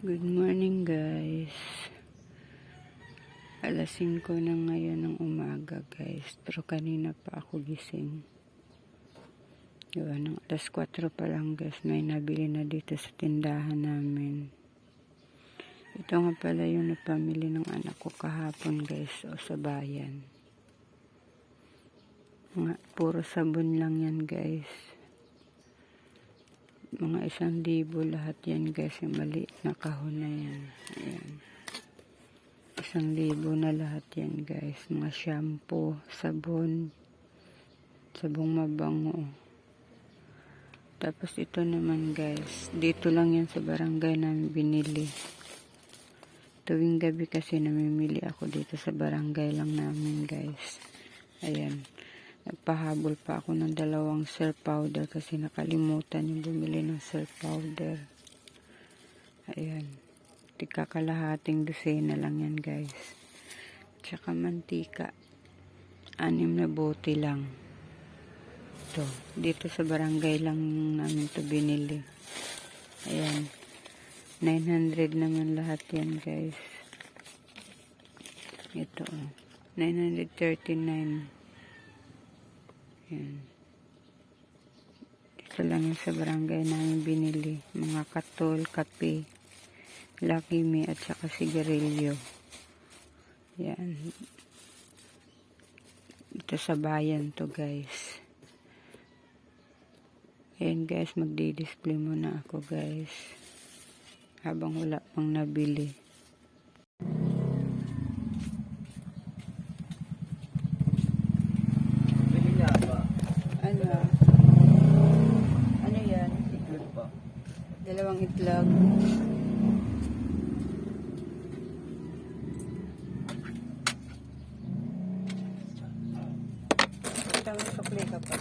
Good morning guys. Alas 5 na ngayon ng umaga guys. Pero kanina pa ako gising. Diba, ng alas 4 pa lang guys. May nabili na dito sa tindahan namin. Ito nga pala yung napamili ng anak ko kahapon guys. O sa bayan. Mga, puro sabon lang yan guys mga isang libo lahat yan guys yung maliit na kahon na yan. Ayan. Isang libo na lahat yan guys. Mga shampoo sabon sabong mabango. Tapos ito naman guys. Dito lang yan sa barangay namin binili. Tuwing gabi kasi namimili ako dito sa barangay lang namin guys. Ayan. Nagpahabol pa ako ng dalawang surf powder kasi nakalimutan yung bumili ng surf powder. Ayan. Tika kalahating dosena lang yan guys. Tsaka mantika. Anim na bote lang. Ito. Dito sa barangay lang namin to binili. Ayan. 900 naman lahat yan guys. Ito. oh. 939 yan. Ito lang yung sa barangay namin binili. Mga katol, kape, Lucky Me at saka sigarilyo. Yan. Ito sa bayan to guys. Ayan guys, magdi-display muna ako guys. Habang wala pang nabili. Bili nga ba? Ano? Ano yan? Itlog pa. Dalawang itlog. Ito may sukli ka pa.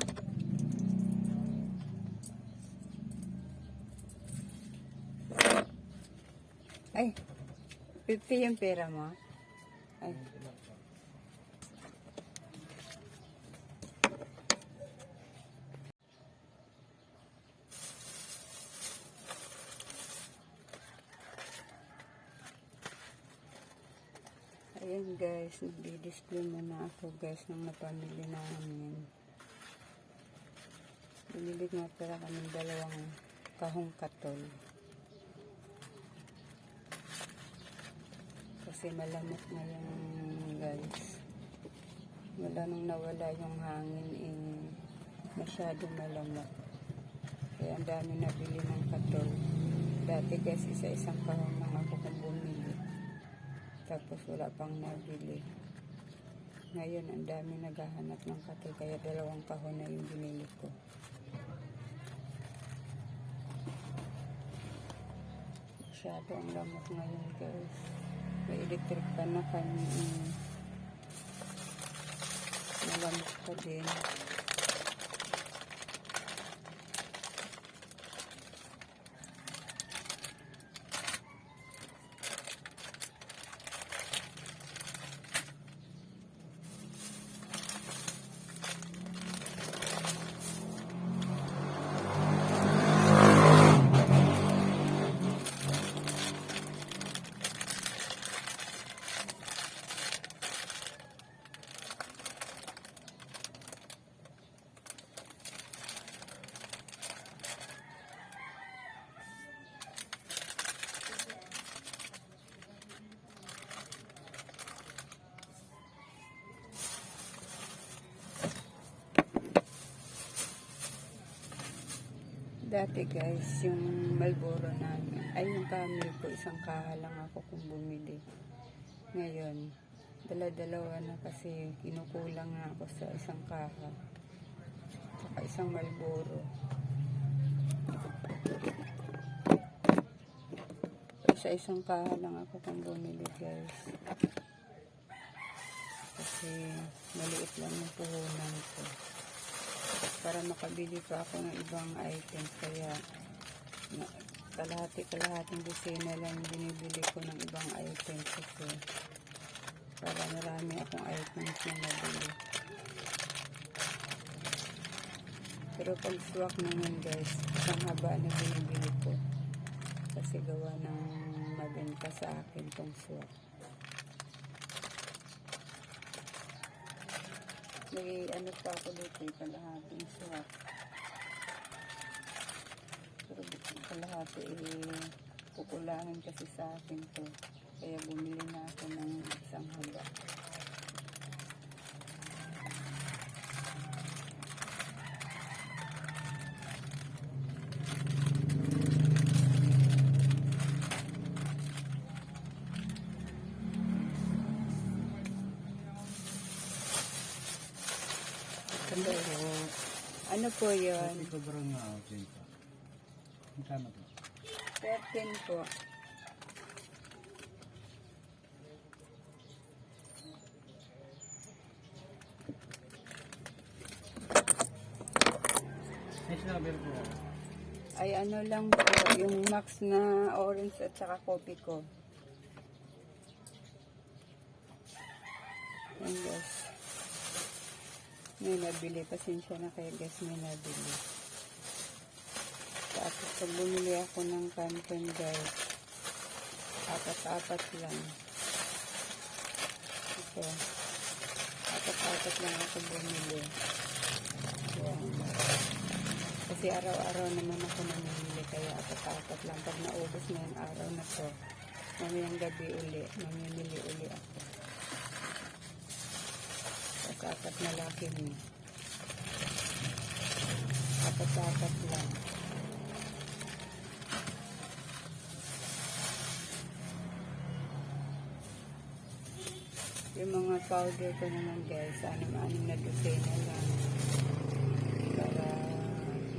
Ay, 50 yung pera mo. Ay. Ayan guys, nagdi-display muna ako guys ng napamili namin. Binili nga pala kami dalawang kahong katol. Kasi malamot na yung guys. Wala nang nawala yung hangin eh. Masyado malamot. Kaya ang dami nabili ng katol. Dati guys, isa-isang kahong lang ako kung bumili. Tapos wala pang nabili. Ngayon, ang dami naghahanap ng katol. Kaya dalawang kahon na yung binili ko. Masyado ang lamok ngayon guys. May electric pa na kami. Mm, malamok pa din. Dati guys, yung Malboro namin, ay yung family ko, isang kaha lang ako kung bumili. Ngayon, dala-dalawa na kasi kinukulang nga ako sa isang kaha. Saka isang Malboro. Sa isang kaha lang ako kung bumili guys. Kasi maliit lang yung puhunan ko para makabili pa ako ng ibang items kaya kalahati kalahating dosena lang binibili ko ng ibang items kasi para marami akong items na nabili. Pero pag swak naman guys isang haba na binibili ko. Kasi gawa ng mabenta sa akin tong swap. May ano pa ako dito, kalahating swap. Pero kalahati eh, kukulangin kasi sa akin to. Kaya bumili na ako ng isang haba. Ano, ano po yun? Ito bro nga, okay pa. Magkano po? 13 po. Ay ano lang po, yung max na orange at saka coffee ko. Yan guys. May nabili. Pasensya na kayo guys, may nabili. Tapos pag bumili ako ng canton guys, apat-apat lang. Ito. Apat-apat lang ako bumili. Yan. Kasi araw-araw naman ako namimili kaya apat-apat lang. Pag naubos na yung araw na to, mamayang gabi uli, mamimili uli ako. Apat na laki mo. Apat-apat lang. Yung mga powder ko naman guys, anim-anim na dosena lang. Para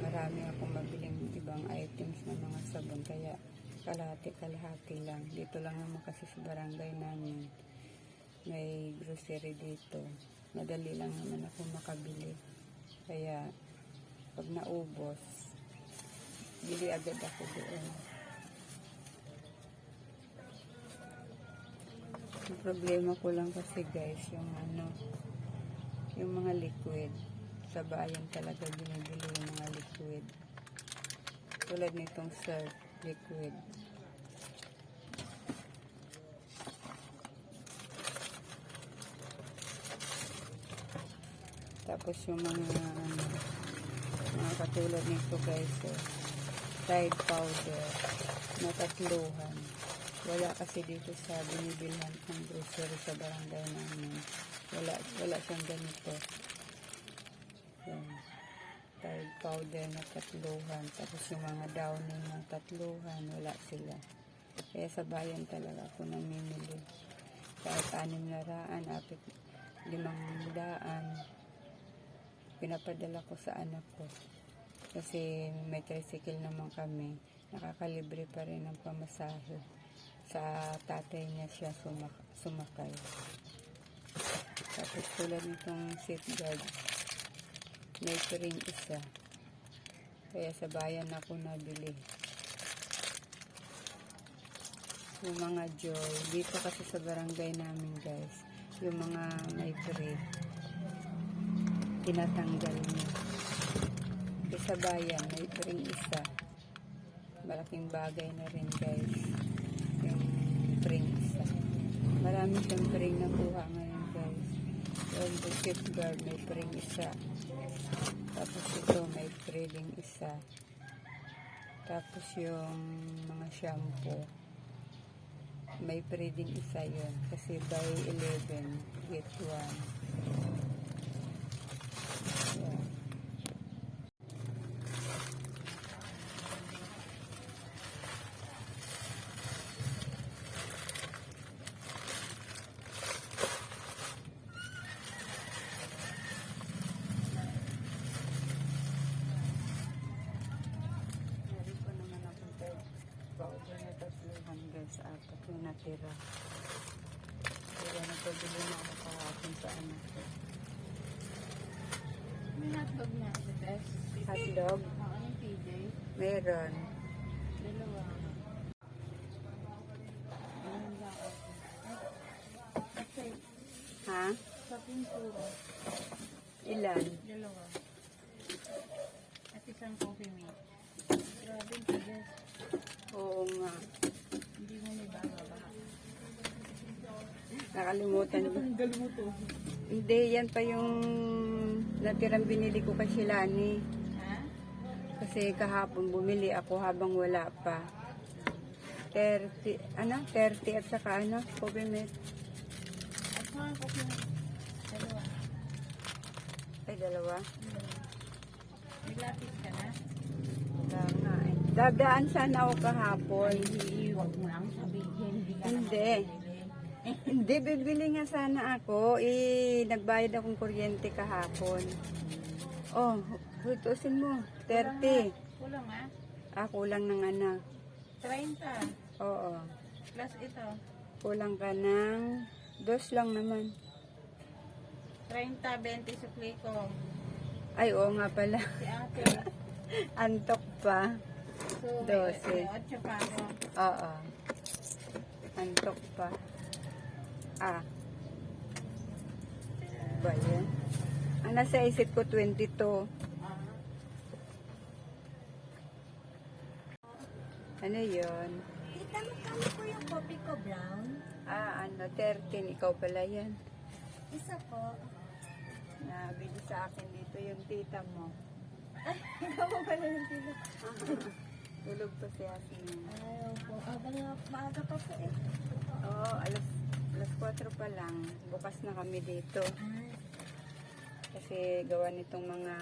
marami akong mabiling ibang items na mga sabon. Kaya kalahati-kalahati lang. Dito lang naman kasi sa barangay namin. May grocery dito madali lang naman ako makabili. Kaya pag naubos bili agad ako doon. Ang problema ko lang kasi guys yung ano yung mga liquid. Sa bayan talaga binibili yung mga liquid. Tulad nitong surf liquid tapos yung mga ano, mga katulad nito guys eh, Tide powder na tatluhan wala kasi dito sa binibilhan ng grocery sa barangay namin wala, wala siyang ganito yan. Tide powder na tatluhan. Tapos yung mga downy ng tatluhan, wala sila. Kaya sa bayan talaga ako namimili. Kahit anim na raan, apit limang daan, pinapadala ko sa anak ko. Kasi may tricycle naman kami. Nakakalibre pa rin ng pamasahe. Sa tatay niya siya sumak- sumakay. Tapos tulad nitong safeguard, may ring isa. Kaya sa bayan ako nabili. Yung mga joy, dito kasi sa barangay namin guys, yung mga may free, tinatanggal niya. Kasi sa bayan, may ring isa. Malaking bagay na rin guys, yung ring isa. Marami siyang ring nakuha ngayon guys. Yung safeguard, may ring isa. Tapos ito may trading isa. Tapos yung mga shampoo. May trading isa yun. Kasi buy 11, get 1. Yan. Meron ko naman akong third powder na tatluhan guys. Apat yung natira. Pero nagpabili na ako kahapon sa anak ko. May hotdog na sa best. Hotdog? Oo, anong PJ? Meron. Dalawa. Ako. Ha? sa pintura, Ilan? dalawa. At isang coffee mate. Grabe yung PJ. Oo nga. Hindi mo may bababa. To. Hindi, yan pa yung natirang binili ko kay Shilani. Ha? Kasi kahapon bumili ako habang wala pa. 30, ano? 30 at saka ano? Coconut. At ko yung dalawa. Ay, dalawa. Hmm. May lapis ka na? Wala nga eh. Dadaan sana ako kahapon. Hindi, huwag mo lang sabihin. Hindi Hindi. Bibili nga sana ako. Eh, nagbayad akong kuryente kahapon. Oh, hutusin mo. 30. Kulang ha? Ah, kulang ng ano. 30. Oo. Plus ito. Kulang ka ng dos lang naman. 30, 20 supli ko. Ay, oo nga pala. Si ate. Antok pa. So, Dose. may 8 pa ako. Oo. Antok pa. Ah. Ba yan? Ang nasa isip ko 22. Ah. Ano yon? Tita, magkano po yung coffee ko brown? Ah, ano, 13. Ikaw pala yan. Isa po. Nabili sa akin dito yung tita mo. Ikaw mo pala yung tita. Tulog pa si Asmin. Ayaw po. Abang maaga pa po eh. Oo, alas, alas 4 pa lang. Bukas na kami dito. Ah, Kasi gawa nitong mga,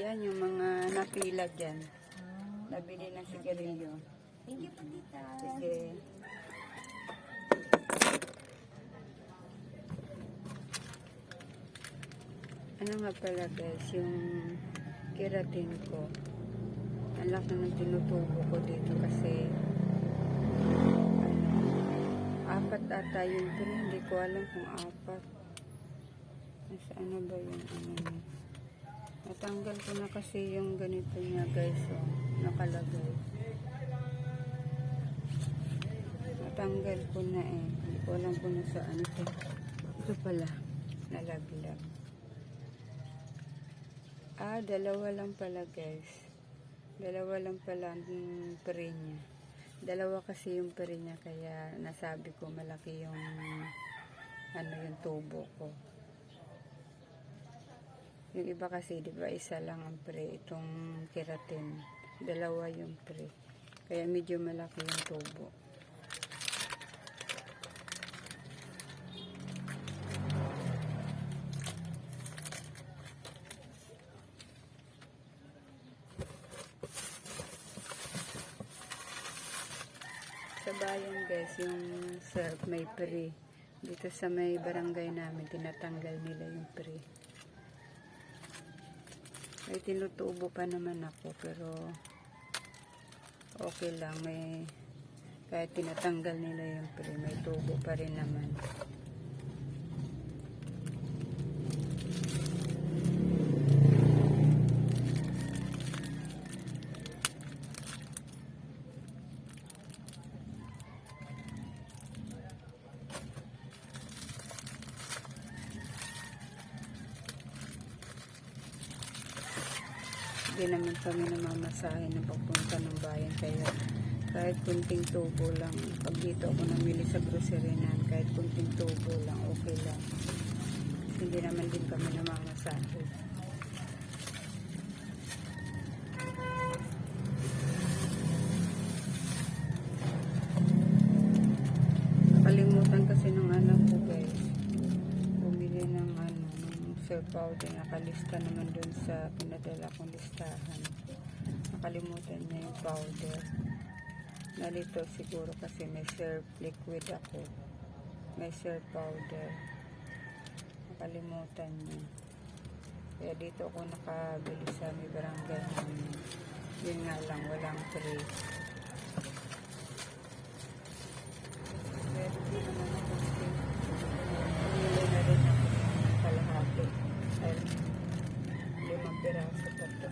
yan, yung mga napila dyan. ah. Nabili ng sigarilyo. Thank you po, tita. Sige. Ano nga pala guys, yung keratin ko. Ang laki ng tinutubo ko dito kasi apat ata yung pero hindi ko alam kung apat. Nasa ano ba yung ano niya. Natanggal ko na kasi yung ganito niya guys, oh, nakalagay. Natanggal ko na eh. Hindi ko alam kung nasaan ito. Ito pala. Nalaglag. Ah, dalawa lang pala guys. Dalawa lang pala ang pere niya. Dalawa kasi yung pere niya kaya nasabi ko malaki yung ano yung tubo ko. Yung iba kasi, di ba, isa lang ang pre. Itong keratin. Dalawa yung pre. Kaya medyo malaki yung tubo. Sa bayan guys, yung syrup may pre. Dito sa may barangay namin, tinatanggal nila yung pre. May tinutubo pa naman ako pero okay lang. May kahit tinatanggal nila yung pre, may tubo pa rin naman. Hindi naman kami namamasahe ng papunta ng bayan. Kaya kahit kunting tubo lang pag dito ako namili sa grocery na kahit kunting tubo lang okay lang. Hindi naman din kami namamasahe powder nakalista naman dun sa pinadala kong listahan. Nakalimutan niya yung powder. Nalito siguro kasi may surf liquid ako. May surf powder. Nakalimutan niya. Kaya dito ako nakabili sa may barangay namin. Yun nga lang walang free pero di naman ako free Bumili na rin ako ng kalahati. Ay, limang piraso pa to.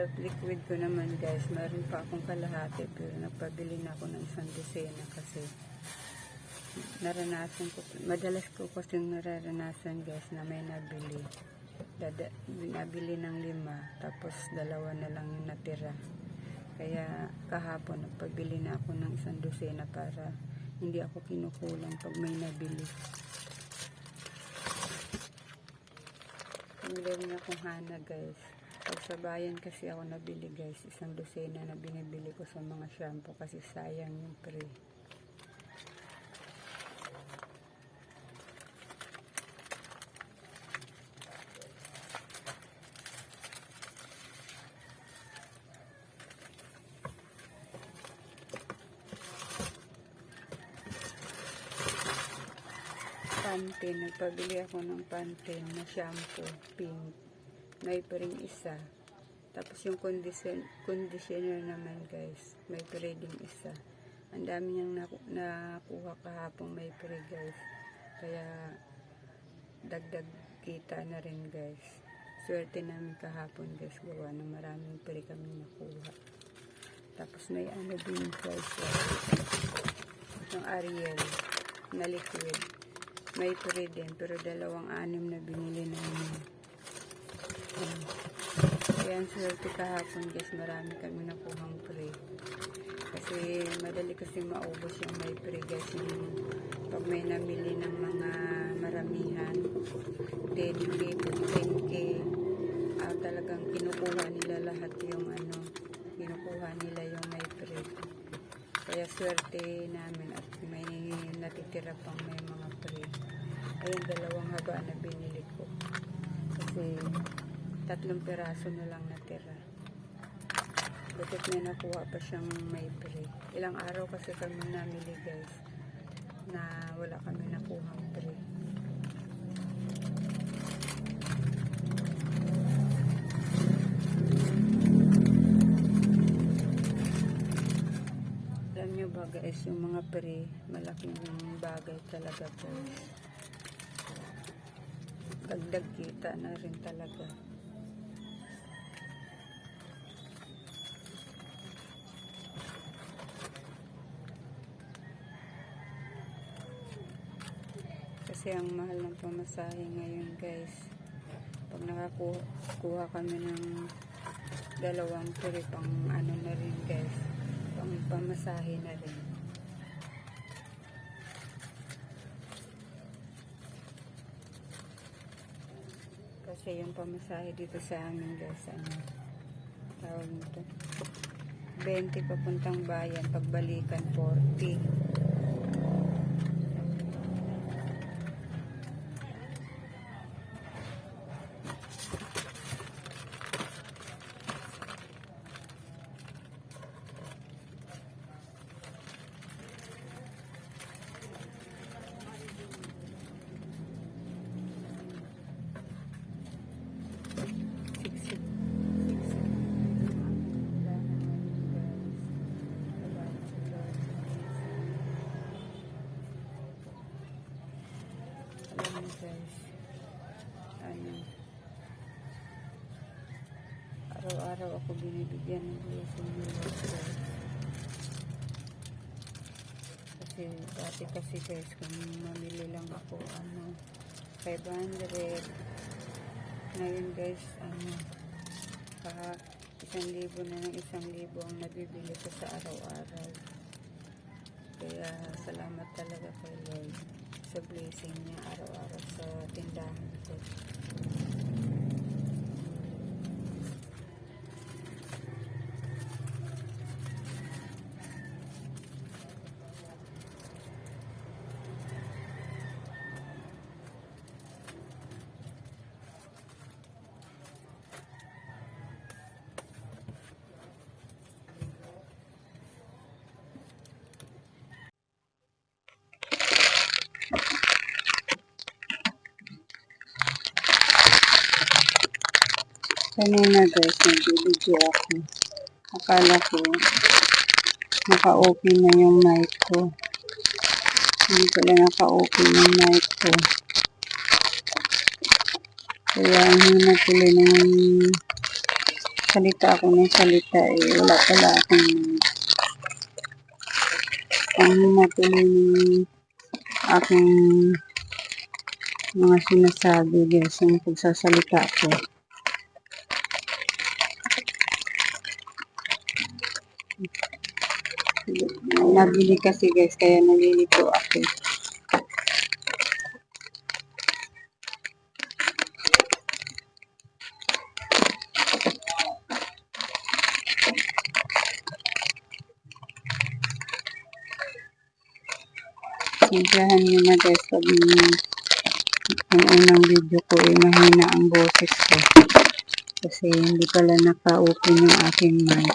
Yung self-liquid ko naman guys, meron pa akong kalahati pero nagpabili na ako ng isang dosena kasi naranasan ko, madalas ko kasi nararanasan guys na may nabili. Dada, nabili ng lima, tapos dalawa na lang yung natira. Kaya kahapon, nagpabili na ako ng isang dosena para hindi ako kinukulang pag may nabili. Bumili rin akong hana guys. Pag sa bayan kasi ako nabili guys, isang dosena na binibili ko sa mga shampoo kasi sayang yung pre. Pantene, nagpabili ako ng Pantene na shampoo, pink. May pa ring isa. Tapos yung condition, conditioner naman guys, may pa rin isa. Ang dami niyang naku- nakuha kahapong may pre guys. Kaya dagdag kita na rin guys. Swerte namin kahapon guys, gawa na maraming pre kami nakuha. Tapos may ano din guys, yung Ariel na liquid. May pre din, pero dalawang anim na binili namin. Ayan. Kaya ang swerte kahapon guys, marami kami nakuhang pre. Kasi madali kasi maubos yung may pre guys. Yung pag may namili ng mga maramihan, 10K, 10K, ah, talagang kinukuha nila lahat yung ano, kinukuha nila yung may pre. Kaya swerte namin at may natitira pang may mga pre. Ayun, dalawang haba na binili ko. Kasi tatlong piraso na lang natira. Butit may nakuha pa siyang may pre. Ilang araw kasi kami namili guys na wala kami nakuhang pre. Alam nyo ba guys, yung mga pre, malaking bagay talaga guys. Dagdag kita na rin talaga. Kasi ang mahal ng pamasahe ngayon guys. Pag nakakuha kami ng dalawang pre pang ano na rin guys. Pang pamasahe na rin. Kasi yung pamasahe dito sa amin guys, ano, tawag nito. 20 papuntang bayan, pagbalikan 40. Kasi guys, kung mamili lang ako, ano, 500, ngayon guys, ano, pa isang libo na ng isang libo ang nabibili ko sa araw-araw. Kaya salamat talaga kay Lord sa blessing niya araw-araw sa tindahan ko. Kanina guys, nagbibidyo ako. Akala ko, naka-open na yung mic ko. Hindi pala naka-open yung mic ko. Kaya hindi na tuloy ng salita ako ng salita eh. Wala pala akong ang hina tuloy ng aking mga sinasabi guys, yung pagsasalita ko. Nabili kasi guys, kaya nalilito ako. Simplahan nyo na guys pag yung unang video ko ay mahina ang boses ko. Kasi hindi pala naka-open yung aking mic.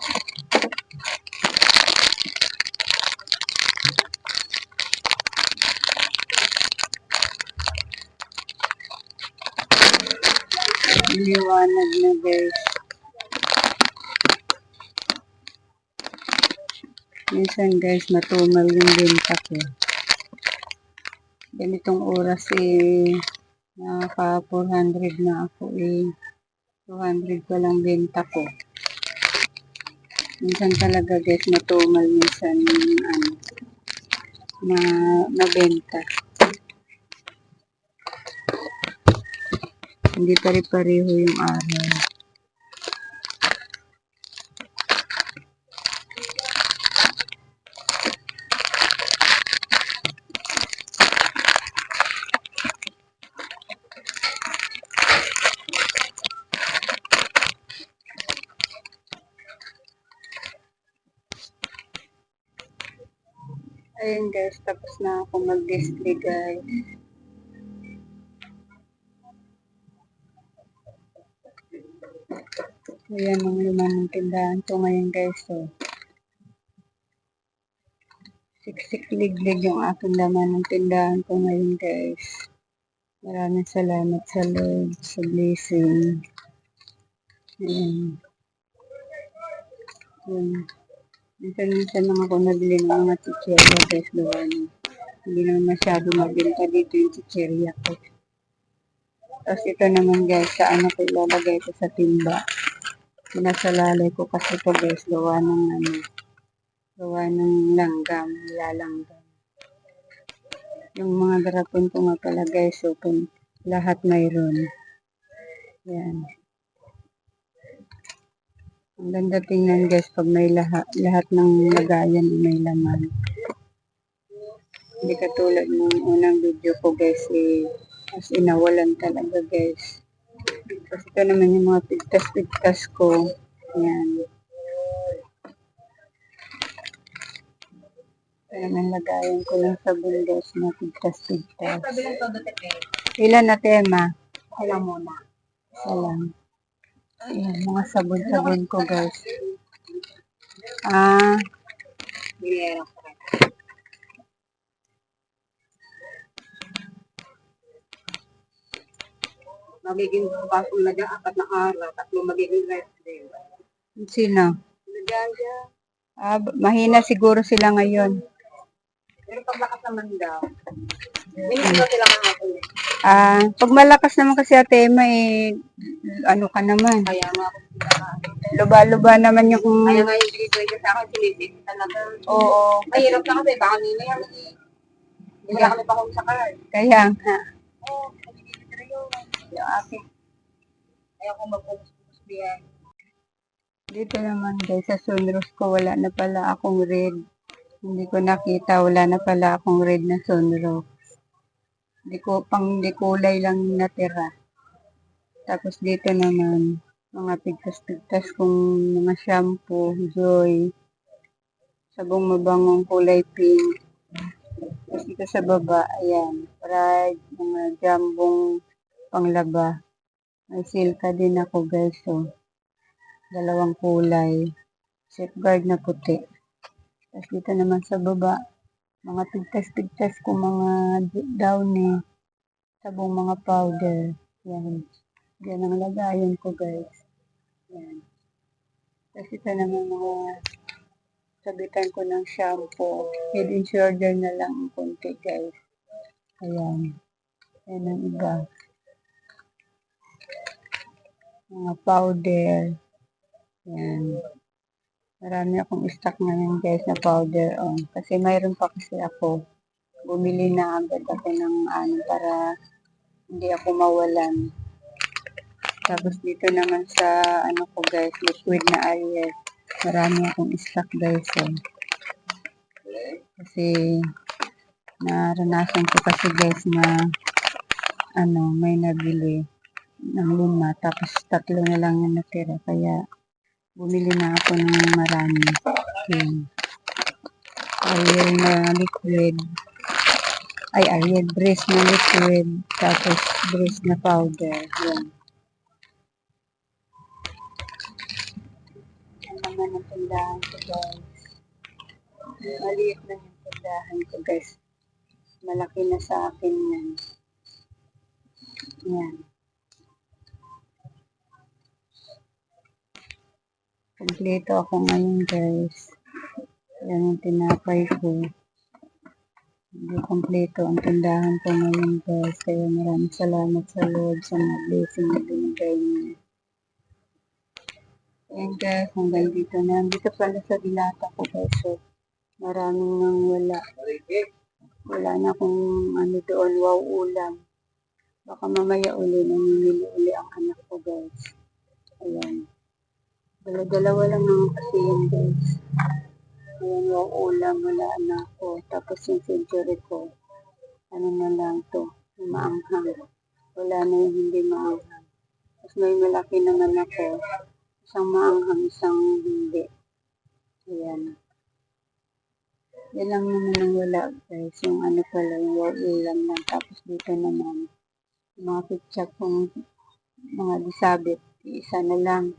Liwanag na guys. Minsan guys, matumal yung benta ko. Ganitong oras eh, nakaka 400 na ako eh. 200 pa lang benta ko. Minsan talaga guys, matumal minsan ano, na nabenta. Hindi pare-pareho yung araw. Ayun guys, tapos na ako mag-display guys. Ayan ang laman ng tindahan ko ngayon guys. So, siksik-liglig yung aking laman ng tindahan ko ngayon guys. Maraming salamat sa Lord, sa blessing. Ayan. Ayan. Minsan-minsan lang ako nabili ng mga chicherya guys doon. Hindi naman masyado mabenta dito yung chicherya ko. Tapos ito naman guys, sa ano ko ilalagay ko sa timba. Sinasalalay ko kasi ito guys, gawa ng ano, gawa ng langgam, lalanggam. Yung mga garapon ko nga pala guys, kung lahat mayroon. Yan. Ang ganda tingnan guys pag may lahat, lahat ng lagayan ay may laman. Hindi katulad ng unang video ko guys, eh, as inawalan talaga guys. Tapos ito naman yung mga pigtas-pigtas ko. Yan. Ito naman lagayan ko ng sabon guys na pigtas-pigtas. Ilan na tema? Alam mo na. Isa lang. Ayan, mga sabon-sabon ko guys. Ah, Bilera Magiging pasok na dyan, apat na araw, tatlo magiging rest day. sino? Nagyan dyan. Ah, mahina siguro sila ngayon. Pero paglakas naman daw. Minsan daw sila kahapon eh. Ah, pag malakas naman kasi ate Emma, eh, ano ka naman. Kaya nga ako sila Luba-luba naman yung... Kaya nga yung ko sa akin, sinisip talaga. Oo, Mahirap na kasi, baka nila yan. Hindi na kami pa kung sa card. kaya nga. Oo. Yung aking Kaya kung mag-ubus-ubus diyan. Dito naman guys, sa sunroof ko, wala na pala akong red. Hindi ko nakita, wala na pala akong red na sunroof. Hindi ko, pang di kulay lang natira. Tapos dito naman, mga pigtas-pigtas kong mga shampoo, joy, sabong mabangong kulay pink. Tapos dito sa baba, ayan, pride, mga jambong panglaba. May silka din ako guys, oh dalawang kulay. Safeguard na puti. Tapos dito naman sa baba, mga pigtas-pigtas ko mga d- downy, sabong mga powder. Yan. Yan ang lagayan ko guys. Yan. Tapos ito naman mga sabitan ko ng shampoo. Head and shoulder na lang ang konti guys. Ayan. Yan ang iba. Mga powder. Yan. Marami akong stock ngayon guys na powder on. Kasi mayroon pa kasi ako. bumili na agad ako ng ano para hindi ako mawalan. Tapos dito naman sa ano ko guys, liquid na Ariel. Marami akong stock guys eh. Kasi naranasan ko kasi guys na ano, may nabili ng lima tapos tatlo na lang yung natira. Kaya bumili na ako ng marami. Yun. Ariel na liquid. Ay, Ariel breast na liquid. Tapos breast na powder. Yan. Yan naman ang tindahan ko guys. Maliit na yung tindahan ko guys. Malaki na sa akin yan. Yan. Kompleto ako ngayon guys. Yan ang tinapay ko. Hindi kompleto ang tindahan ko ngayon guys. Kaya maraming salamat sa Lord sa mga blessing na binigay niya. Ayan guys, hanggang dito na. Dito pala sa dilata ko guys. So, maraming nang wala. Wala na akong ano doon, wow ulam. Baka mamaya uli, namimili uli ang anak ko guys. Ayan. Dala-dalawa lang naman kasi yun guys. Ayan, wow ulam, wala na ako. Tapos yung century ko, ano na lang to, yung maanghang. Wala na yung hindi maanghang. Tapos may malaki naman ako. Isang maanghang, isang hindi. Ayan. Yan lang naman ang wala guys. Yung ano pala, yung ulam lang. Tapos dito naman, yung mga ketchup kong mga disabit, isa na lang.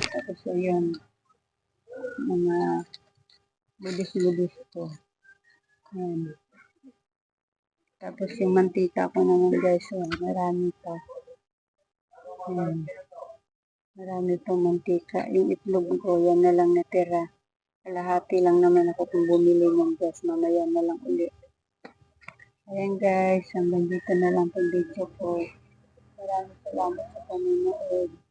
Tapos so yun, mga budis-budis ko. Ayan. Tapos yung mantika ko naman guys, oh, marami pa. Ayan. Marami pang mantika. Yung itlog ko, yan na lang natira. Kalahati lang naman ako kung bumili ng guys. Mamaya na lang uli. Ayan guys, hanggang dito na lang pang video ko. Maraming salamat sa panonood.